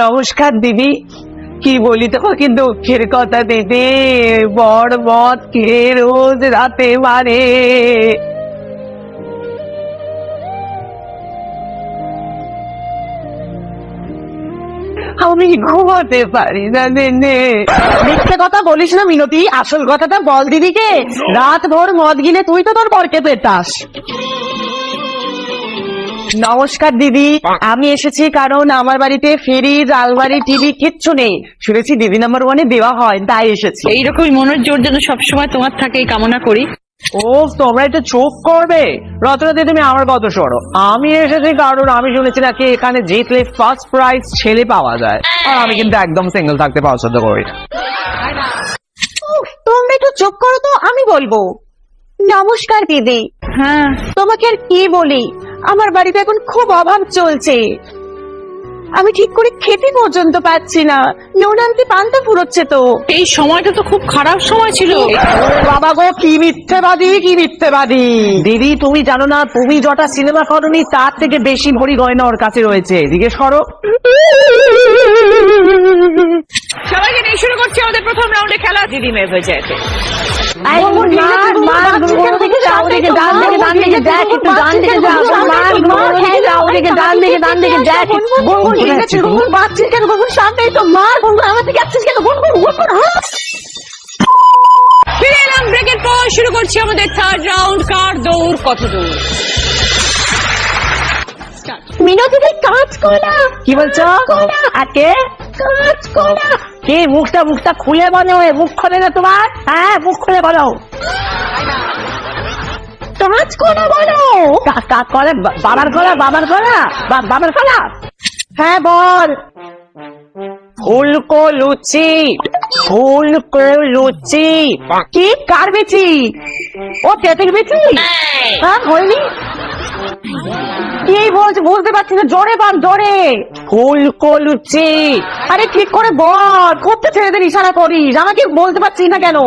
নমস্কার দিদি। কি বলি তোমাকে দুঃখের কথা দিদি বড় মদ খেয়ে রোজ রাতে মারে। আমি ঘুমাতে পারি না দিনে মিথ্যে কথা বলিস না মিনতি আসল কথাটা বল দিদিকে। রাত ভোর মদ গিলে তুই তো তোর বরকে পেটাস। নমস্কার দিদি আমি এসেছি কারণ আমার বাড়িতে ফ্রিজ আলমারি টিভি কিচ্ছু নেই। শুনেছি দিদি নাম্বার ওয়ানে দেওয়া হয় তাই এসেছি। এইরকমই মনের জোর যেন সবসময় তোমার থাকে এই কামনা করি। ও তোমরা একটু চোখ করবে? রতনাতে তুমি আমার কত সরো আমি এসেছি কারণ আমি শুনেছি নাকি এখানে জিতলে ফার্স্ট প্রাইজ ছেলে পাওয়া যায়। আর আমি কিন্তু একদম সিঙ্গেল থাকতে পছন্দ করি না। তোমরা একটু চুপ করো তো আমি বলব। নমস্কার দিদি। হ্যাঁ। তোমাকে আর কি বলি? আমার বাড়িতে এখন খুব অভাব চলছে। আমি ঠিক করে খেতে পর্যন্ত পাচ্ছি না নুন আনতে পান্তা ফুরোচ্ছে তো এই সময়টা তো খুব খারাপ সময় ছিল বাবা গো কি মিথ্যেবাদী কি মিথ্যেবাদী দিদি তুমি জানো না তুমি যটা সিনেমা করনি তার থেকে বেশি ভরি গয়না ওর কাছে রয়েছে জিজ্ঞেস করো সবাইকে নিয়ে শুরু করছি আমাদের প্রথম রাউন্ডে খেলা দিদি মেয়ে হয়ে যায় ডান দিকে, ডান দিকে দেখ, ডান দিকে যাও, গুনগুন, কেন? গুনগুন, সামনেই তো, মার, গুনগুন, আমার দিকে কেন? গুনগুন, গুনগুন? ফিরে এলাম ব্রেকের পর শুরু করছি আমাদের থার্ড রাউন্ড কার দৌড় কত দৌড় কাজ করা, কি বলছো করা, কাজ করা। কি মুখটা মুখটা খুলে বলো মুখ খোলে না তোমার হ্যাঁ মুখ খুলে বলো কাজ করা বলো। কা- কা- করে বাবার গলা বাবার বা- বাবার গলা হ্যাঁ বল। ফুলকো লুচি ফুলকো লুচি। কি? কার বেচি? ও তেতের বেচি? হ্যাঁ হয়নি কি বলছে, বুঝতে পারছি না। জোরে বল, জোরে। ফুলকো লুচি। আরে, ঠিক করে বল। খুব তো ছেলেদের ইশারা করিস। আমাকে বলতে পারছিস না কেন?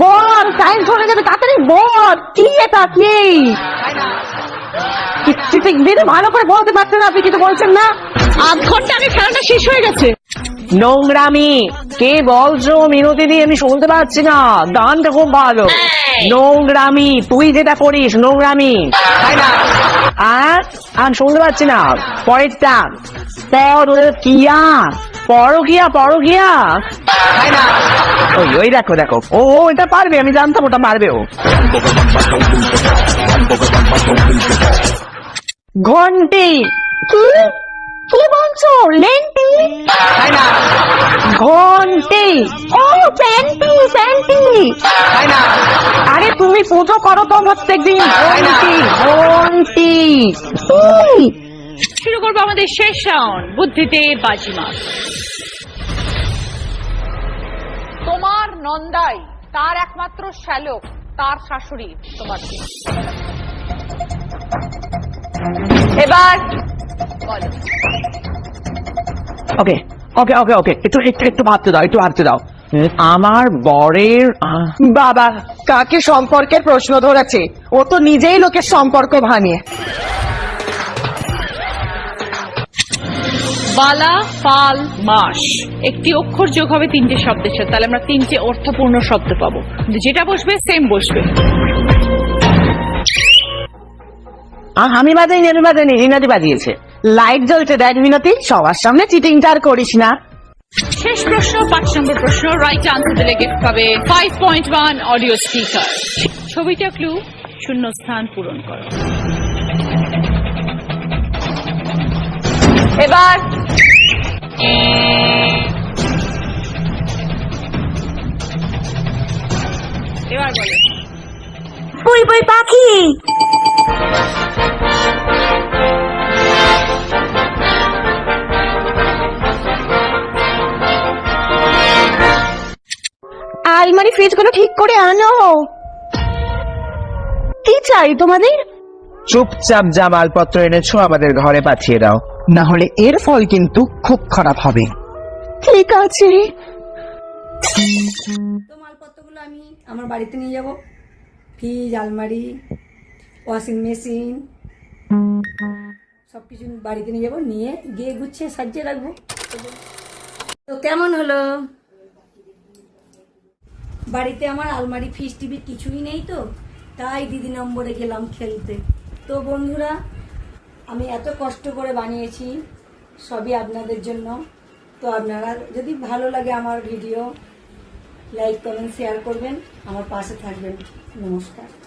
বল টাইম চলে যাবে। তাড়াতাড়ি বল। কি এটা, কি? দিদি ভালো করে বলতে পারছেন না আপনি কিছু বলছেন না? আধ ঘণ্টা আগে খেলাটা শেষ হয়ে গেছে। নোংরামি কে বলছো মিনতি দিয়ে আমি শুনতে পাচ্ছি না। গানটা খুব ভালো। নোংরামি তুই যেটা করিস নোংরামি। আর আর শুনতে পাচ্ছি না। পরেরটা পর কিয়া পরকিয়া। পরকিয়া ওই ওই দেখো দেখো। ও ও, এটা পারবে আমি জানতাম ওটা পারবে ও। ঘন্টি। কি? কি বলছো? লেন্টি? ঘন্টি। ও প্যান্টি প্যান্টি আরে তুমি পুজো করো তো প্রত্যেকদিন ঘন্টি ঘন্টি। শুরু করব আমাদের শেষ রাউন্ড বুদ্ধিতে বাজিমা তোমার নন্দাই তার একমাত্র শ্যালক তার শাশুড়ি তোমার? এবার বলো ওকে ওকে ওকে ওকে একটু একটু একটু ভাবতে দাও একটু ভাবতে দাও। আমার বরের বাবা কাকে সম্পর্কের প্রশ্ন ধরেছে? ও তো নিজেই লোকের সম্পর্ক ভাঙে। বালা ফাল মাস। একটি অক্ষর যোগ হবে তিনটে শব্দের সাথে। তাহলে আমরা তিনটে অর্থপূর্ণ শব্দ পাবো। যেটা বসবে সেম বসবে। আমি বাজাইনি আমি বাজাইনি রিনাদি বাজিয়েছে লাইট জ্বলছে দেখ মিনতি সবার সামনে চিটিংটা আর করিস না। শেষ প্রশ্ন পাঁচ নম্বর প্রশ্ন রাইট আনসার দিলে গিফট পাবে five point one audio speaker ছবিটা ক্লু শূন্য স্থান পূরণ করো। এবার এবার বলো। বই বই পাখি! আলমারি ফ্রিজগুলো ঠিক করে আনো। কি চাই তোমাদের? চুপচাপ যা মালপত্র এনেছো আমাদের ঘরে পাঠিয়ে দাও। না হলে এর ফল কিন্তু খুব খারাপ হবে। ঠিক আছে। তো মালপত্রগুলো আমি আমার বাড়িতে নিয়ে যাব। ফ্রিজ আলমারি ওয়াশিং মেশিন সব কিছু বাড়িতে নিয়ে যাব। নিয়ে গিয়ে গুছিয়ে সাজিয়ে রাখব। তো কেমন হলো? বাড়িতে আমার আলমারি, ফ্রিজ, টিভি কিছুই নেই তো। তাই দিদি নম্বরে গেলাম খেলতে। তো বন্ধুরা, আমি এত কষ্ট করে বানিয়েছি, সবই আপনাদের জন্য। তো আপনারা যদি ভালো লাগে আমার ভিডিও, লাইক, কমেন্ট, শেয়ার করবেন। আমার পাশে থাকবেন। নমস্কার।